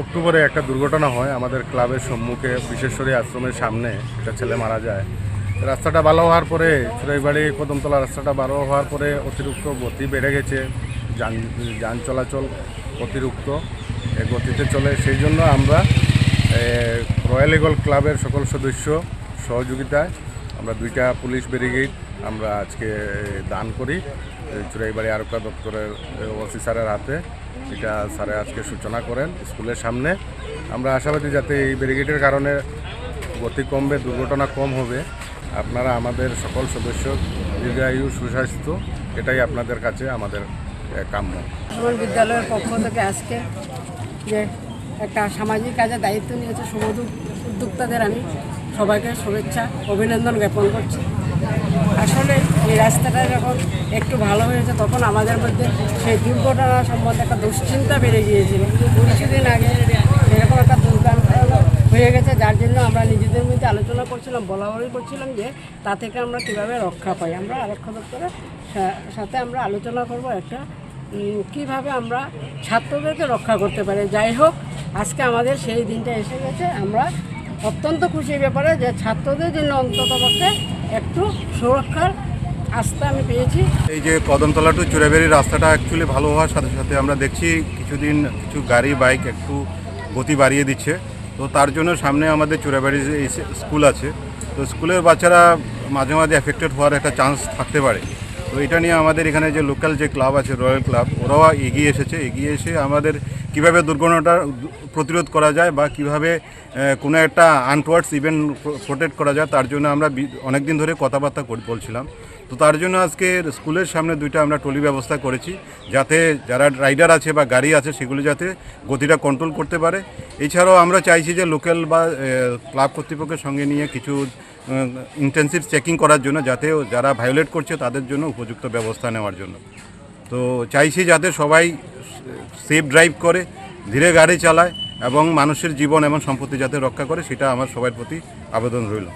অক্টোবরে একটা দুর্ঘটনা হয়, আমাদের ক্লাবের সম্মুখে, বিশেশ্বরী আশ্রমের সামনে একটা ছেলে মারা যায়। রাস্তাটা ভালো হওয়ার পরে চুরাইবাড়ি কদমতলা রাস্তাটা ভালো হওয়ার পরে অতিরিক্ত গতি বেড়ে গেছে, যান যান চলাচল অতিরিক্ত গতিতে চলে। সেই জন্য আমরা রয়্যাল ইগল ক্লাবের সকল সদস্য সহযোগিতায় আমরা দুইটা পুলিশ ব্যারিগেড আমরা আজকে দান করি। চুরাইবাড়ি আরক্ষা দপ্তরের ওসি স্যারের হাতে। এটা স্যারে আজকে সূচনা করেন স্কুলের সামনে। আমরা আশাবাদী যাতে এই ব্যারিগেডের কারণে গতি কমবে, দুর্ঘটনা কম হবে। আপনারা আমাদের সকল সদস্য দীর্ঘায়ু, সুস্বাস্থ্য, এটাই আপনাদের কাছে আমাদের কাম্য। বিদ্যালয়ের পক্ষ থেকে আজকে যে একটা সামাজিক কাজে দায়িত্ব নিয়েছে সমুদ্র উদ্যোক্তাদের আমি সবাইকে শুভেচ্ছা, অভিনন্দন জ্ঞাপন করছি। আসলে এই রাস্তাটা যখন একটু ভালো হয়েছে, তখন আমাদের মধ্যে সেই দুর্ঘটনা সম্বন্ধে একটা দুশ্চিন্তা বেড়ে গিয়েছিল। কিছুদিন আগে এরকম একটা দুর্ঘটনা হয়ে গেছে, যার জন্য আমরা নিজেদের মধ্যে আলোচনা করছিলাম বলা বলি করছিলাম যে তা থেকে আমরা কীভাবে রক্ষা পাই। আমরা আরক্ষা দপ্তরের সাথে আমরা আলোচনা করব একটা কীভাবে আমরা ছাত্রদেরকে রক্ষা করতে পারি। যাই হোক, আজকে আমাদের সেই দিনটা এসে গেছে। আমরা অত্যন্ত খুশির ব্যাপারে যে ছাত্রদের জন্য অন্তত পক্ষে একটু সুরক্ষার আস্থা আমি পেয়েছি। এই যে কদমতলা টু চুরাবেরির রাস্তাটা অ্যাকচুয়ালি ভালো হওয়ার সাথে সাথে আমরা দেখছি কিছুদিন কিছু গাড়ি বাইক একটু গতি বাড়িয়ে দিচ্ছে। তো তার জন্য সামনে আমাদের চুরাবাড়ি স্কুল আছে, তো স্কুলের বাচ্চারা মাঝে মাঝে এফেক্টেড হওয়ার একটা চান্স থাকতে পারে। তো এটা নিয়ে আমাদের এখানে যে লোকাল যে ক্লাব আছে রয়্যাল ক্লাব ওরাও এগিয়ে এসেছে। এগিয়ে এসে আমাদের কীভাবে দুর্ঘটনাটা প্রতিরোধ করা যায় বা কীভাবে কোনো একটা আনটওয়ার্ডস ইভেন্ট প্রোটেক্ট করা যায়, তার জন্য আমরা অনেক দিন ধরে কথাবার্তা বলছিলাম। তো তার জন্য আজকে স্কুলের সামনে দুইটা আমরা টলি ব্যবস্থা করেছি, যাতে যারা রাইডার আছে বা গাড়ি আছে সেগুলো যাতে গতিটা কন্ট্রোল করতে পারে। এছাড়াও আমরা চাইছি যে লোকাল বা ক্লাব কর্তৃপক্ষের সঙ্গে নিয়ে কিছু ইন্টেন্সিভ চেকিং করার জন্য, যাতে যারা ভায়োলেট করছে তাদের জন্য উপযুক্ত ব্যবস্থা নেওয়ার জন্য। তো চাইছি যাতে সবাই সেফ ড্রাইভ করে, ধীরে গাড়ি চালায় এবং মানুষের জীবন এবং সম্পত্তি যাতে রক্ষা করে, সেটা আমার সবার প্রতি আবেদন রইল।